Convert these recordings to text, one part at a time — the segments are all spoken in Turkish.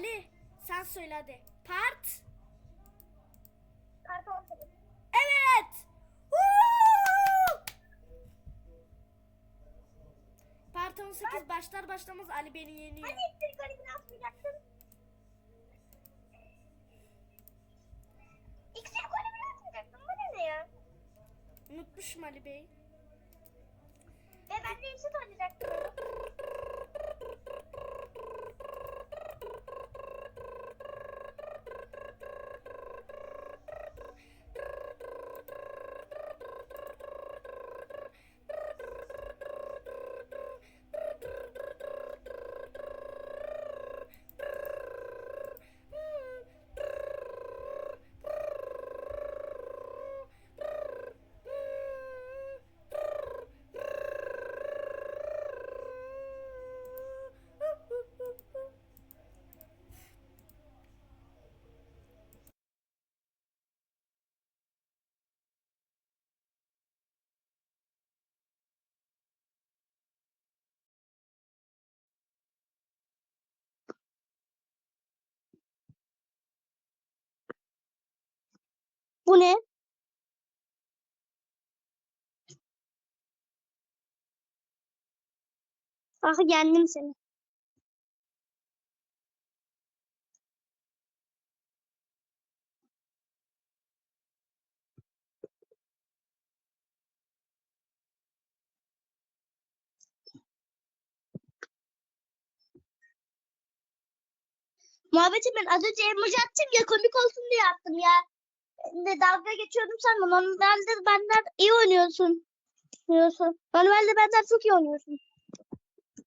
Ali sen söyle hadi. Part. Kart 18. Evet. Woo! Part 18 başlar başlamaz Ali beni yeniyor. Hani iksir golümünü atmayacaktın? İksir golümünü atmayacaktın. Bu ne ya? Unutmuşum Ali Bey. Ve ben de Exit oynayacaktım. Bu ne? Ah yendim seni. Muhabbetim ben az önce emoji ya komik olsun diye attım ya. Ne dalga geçiyordum sanma. Normalde benden iyi oynuyorsun. Oynuyorsun. Normalde benden çok iyi oynuyorsun.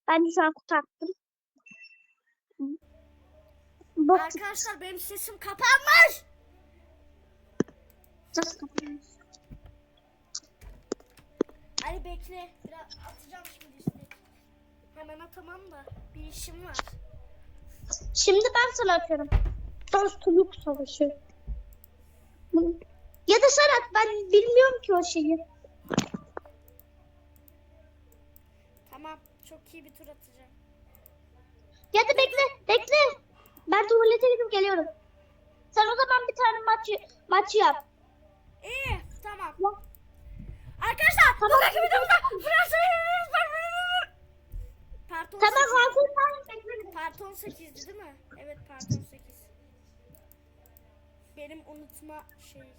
Ben de attım. Bak Arkadaşlar benim sesim kapanmış. Ali bekle. Biraz atacağım şimdi istek. Hemen atamam da bir işim var. Şimdi ben sana atıyorum. Dostluk savaşı. Bu- Ya da sen at. Ben bilmiyorum ki o şeyi. Tamam. Çok iyi bir tur atacağım. Ya da bekle. Bekle. Ben tuvalete gidip geliyorum. Sen o zaman bir tane maç maç yap. İyi. Tamam. Ya. Arkadaşlar Tamam. bugünkü videomuzda Fransa'yı Part 18. Tamam Hakan bekle. Part 18'di değil mi? Evet part 18. Benim unutma şey.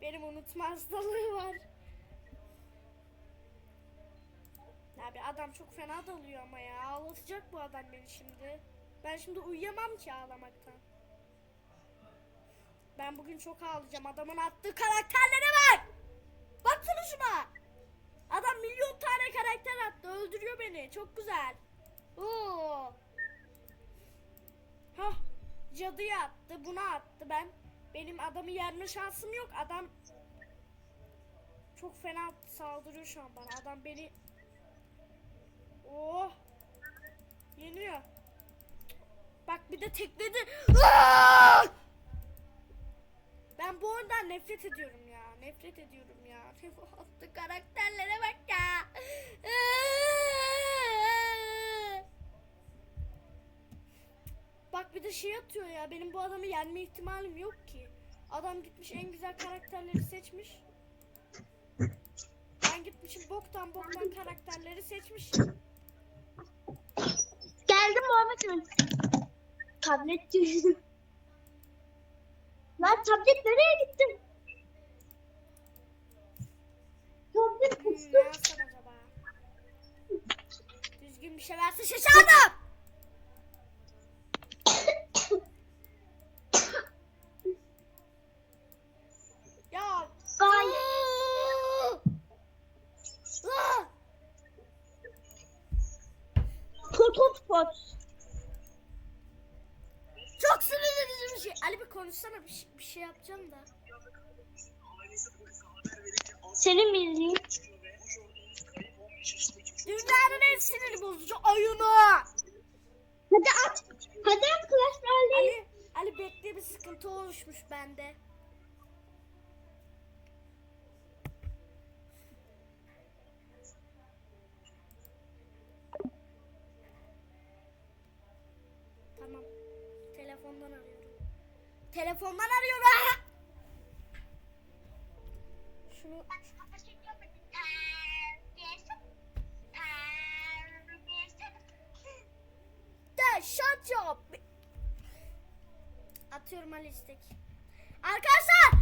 Benim unutma hastalığı var. Ya bir adam çok fena dalıyor ama ya. Ağlatacak bu adam beni şimdi. Ben şimdi uyuyamam ki ağlamaktan. Ben bugün çok ağlayacağım. Adamın attığı karakterlere bak. Baksana şuna. Adam milyon tane karakter attı. Öldürüyor beni. Çok güzel. Oo. Hah. Cadıyı attı. Bunu attı ben. Benim adamı yerme şansım yok. Adam çok fena saldırıyor şu an bana. Adam beni Oh. Yeniyor. Bak bir de tekledi. Aa! Ben bu oyundan nefret ediyorum ya. Nefret ediyorum ya. Attı karakterlere bak ya. Bak bir de şey atıyor ya. Benim bu adamı yenme ihtimalim yok ki. Adam gitmiş en güzel karakterleri seçmiş. Ben gitmişim boktan boktan karakterleri seçmişim. Geldim Muhammed'im. Tablet düştü. Lan tablet nereye gitti? Tablet Hmm, yapsam acaba? Düzgün bir şey verse şaşardım. Pot. Çok sinirlenici bir şey. Ali bir konuşsana bir, şey- bir şey yapacağım da. Senin bildiğin. Dünyanın en sinir bozucu oyunu. Hadi at. Hadi at Clash. Ali, Ali bekle bir sıkıntı oluşmuş bende. Telefondan arıyorum. Şunu de shut up. Atıyorum Ali istek. Arkadaşlar